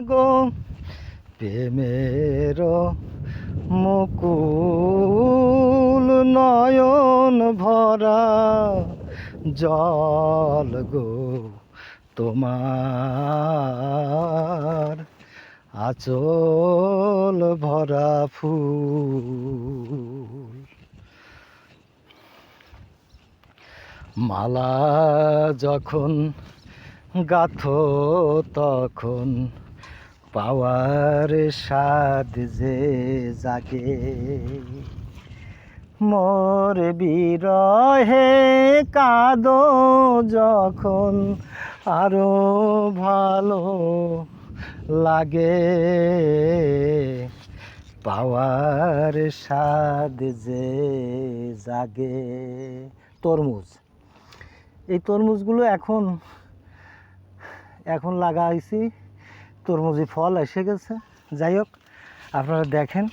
গো। প্রেমের মুকুল নয়ন ভরা জল গো তোমার। আচল ভরা ফুল। মালা যখন গাথো তখন পাওয়ার স্বাদ যে জাগে। মোর বিরহে কাদো যখন আরও ভালো লাগে। পাওয়ার স্বাদ যে জাগে। তরমুজ। এই তরমুজগুলো এখন এখন লাগাইছি। তরমুজি ফল এসে গেছে। যাই হোক, আপনারা দেখেন,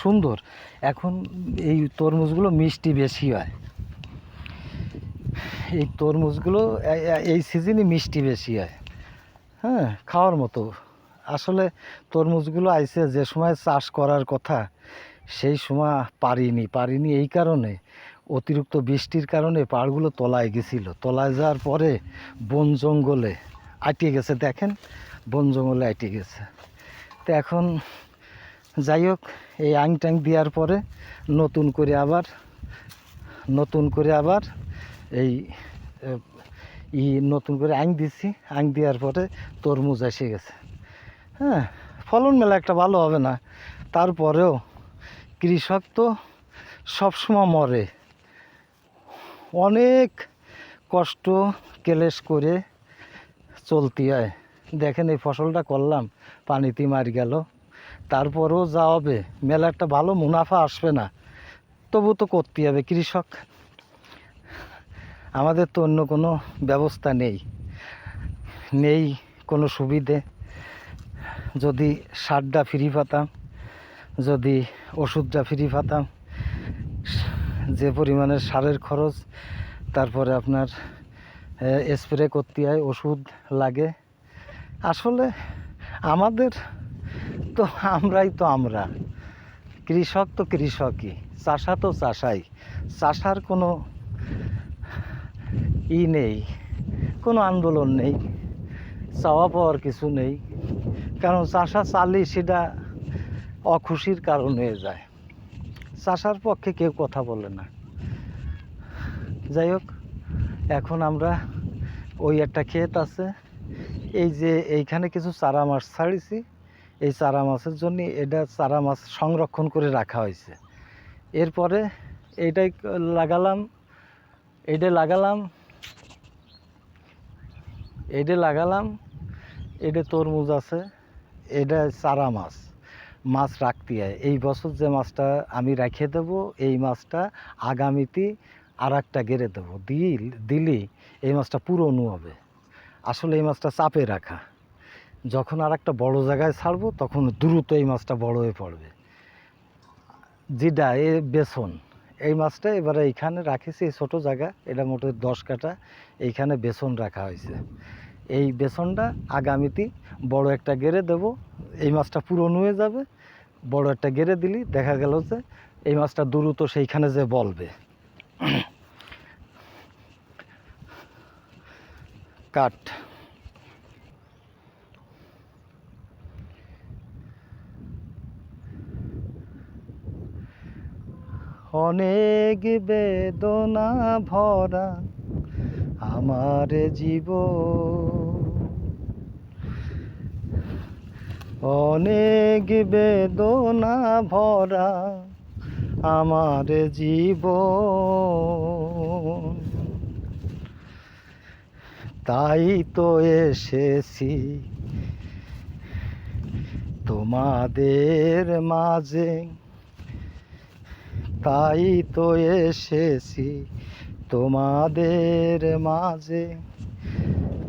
সুন্দর। এখন এই তরমুজগুলো মিষ্টি বেশি হয়। এই তরমুজগুলো এই সিজনে মিষ্টি বেশি হয়। হ্যাঁ খাওয়ার মতো। আসলে তরমুজগুলো আইসে যে সময় চাষ করার কথা, সেই সময় পারিনি। পারিনি এই কারণে। অতিরিক্ত বৃষ্টির কারণে পাড়গুলো তলায় গেছিল। তলায় যাওয়ার পরে বন জঙ্গলে আটকে গেছে। দেখেন বন জঙ্গলে আইটে গেছে। তো এখন যাই হোক, এই আং ট্যাং দেওয়ার পরে নতুন করে আবার, নতুন করে আবার এই ই নতুন করে আং দিছি। আং দেওয়ার পরে তরমুজ এসে গেছে। হ্যাঁ ফলন মেলা একটা ভালো হবে না। তারপরেও কৃষক তো সবসময় মরে। অনেক কষ্ট কেলেস করে চলতে হয়। দেখেন এই ফসলটা করলাম, পানিতে মারি গেল। তারপরেও যা হবে, মেলা একটা ভালো মুনাফা আসবে না। তবু তো করতে হবে, কৃষক। আমাদের তো অন্য কোনো ব্যবস্থা নেই। নেই কোনো সুবিধে। যদি সারটা ফ্রি পাতাম, যদি ওষুধটা ফ্রি পাতাম, যে পরিমাণে সারের খরচ, তারপরে আপনার স্প্রে করতে হয়, ওষুধ লাগে। আসলে আমাদের তো আমরাই তো আমরা। কৃষক তো কৃষকই, চাষা তো চাষাই। চাষার কোনো ই নেই, কোনো আন্দোলন নেই, চাওয়া পাওয়ার কিছু নেই। কারণ চাষা চালি সেটা অখুশির কারণ হয়ে যায়। চাষার পক্ষে কেউ কথা বলে না। যাই হোক, এখন আমরা ওই একটা ক্ষেত আছে এই যে এইখানে কিছু চারা মাছ ছাড়িছি। এই চারা মাছের জন্য এটা চারা মাছ সংরক্ষণ করে রাখা হয়েছে। এরপরে এইটাই লাগালাম, এইটা লাগালাম এইটা লাগালাম এটা তরমুজ আছে এটা চারা মাছ মাছ রাখতে হয়। এই বছর যে মাছটা আমি রেখে দেবো, এই মাছটা আগামীতে আর একটা গেড়ে দেবো। দিল দিলি এই মাছটা পুরনো হবে। আসলে এই মাছটা চাপে রাখা। যখন আর একটা বড় জায়গায় ছাড়বো, তখন দ্রুত এই মাছটা বড় হয়ে পড়বে। যেটা এ বেসন, এই মাছটা এবারে এইখানে রাখেছি, এই ছোটো জায়গা, এটা মোটে দশ কাটা এইখানে বেসন রাখা হয়েছে। এই বেসনটা আগামীতে বড় একটা গেড়ে দেব, এই মাছটা পুরনো হয়ে যাবে, বড় একটা গেড়ে দিলি, দেখা গেল যে এই মাছটা দ্রুত সেইখানে যে বলবে। কাট অনেক বেদনা ভরা আমার জীব অনেক বেদনা ভরা আমার জীব তাই তো এসেছি। তোমাদের মাঝে তাই তো এসেছি। তোমাদের মাঝে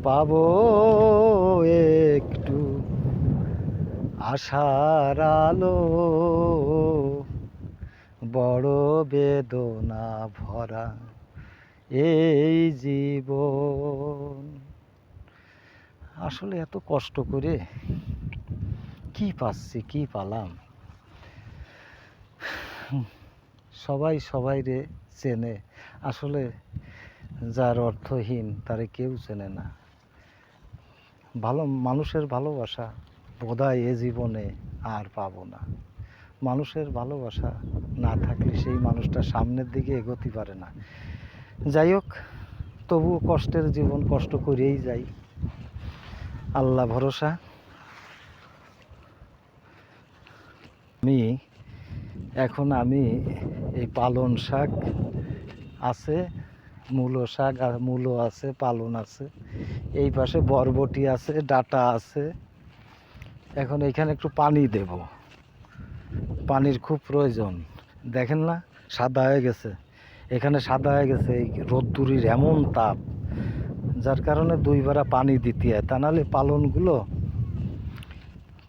পাবো একটু আশার আলো। বড় বেদনা ভরা এই জীবন। আসলে এত কষ্ট করে কি পাচ্ছি, কি পালাম? সবাই সবাই রে চেনে। আসলে যার অর্থহীন, তারে কেউ চেনে না। ভালো, মানুষের ভালোবাসা বোধহয় এ জীবনে আর পাব না। মানুষের ভালোবাসা না থাকলে সেই মানুষটা সামনের দিকে এগোতে পারে না। যাই হোক, তবুও কষ্টের জীবন, কষ্ট করেই যাই। আল্লাহ ভরসা। আমি, এখন আমি এই পালন শাক আছে, মূলো শাক আর মূলো আছে, পালন আছে। এই পাশে বরবটি আছে, ডাটা আছে। এখন এখানে একটু পানি দেব। পানির খুব প্রয়োজন। দেখেন না, সাদা হয়ে গেছে। এখানে সাদা হয়ে গেছে, এই রোদ্দুরির এমন তাপ, যার কারণে দুইবারা পানি দিতে হয়। তা নাহলে পালনগুলো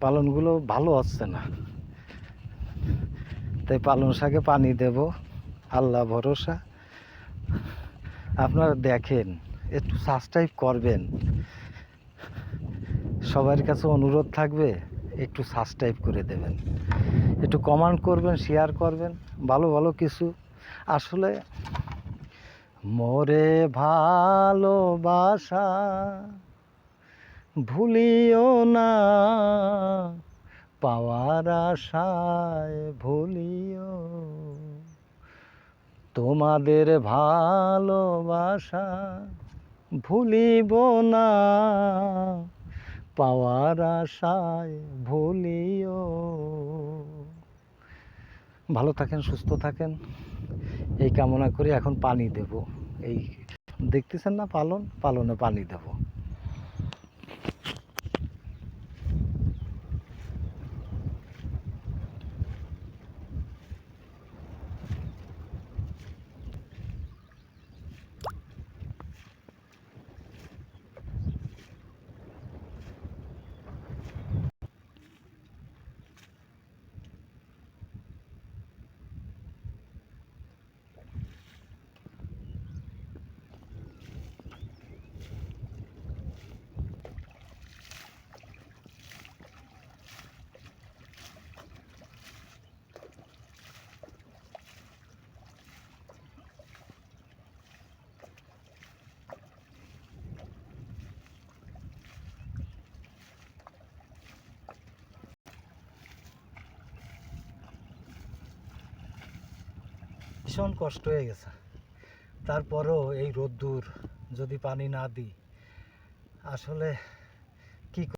পালনগুলো ভালো হচ্ছে না। তাই পালন শাকে পানি দেব, আল্লাহ ভরসা। আপনারা দেখেন, একটু সাবস্ক্রাইব করবেন। সবার কাছে অনুরোধ থাকবে, একটু সাবস্ক্রাইব করে দেবেন। একটু কমেন্ট করবেন শেয়ার করবেন, ভালো ভালো কিছু আসলে মোরে ভালোবাসা ভুলিও না, পাওয়ার আশায় ভুলিও। তোমাদের ভালোবাসা ভুলিব না, পাওয়ার আশায় ভুলিও। ভালো থাকেন, সুস্থ থাকেন। এই কামনা করে, এখন পানি দেব। এই দেখতেছেন না পালন? পালনে পানি দেব। ভীষণ কষ্ট হয়ে গেছে। তারপরও এই রোদ্দুর যদি পানি না দিই আসলে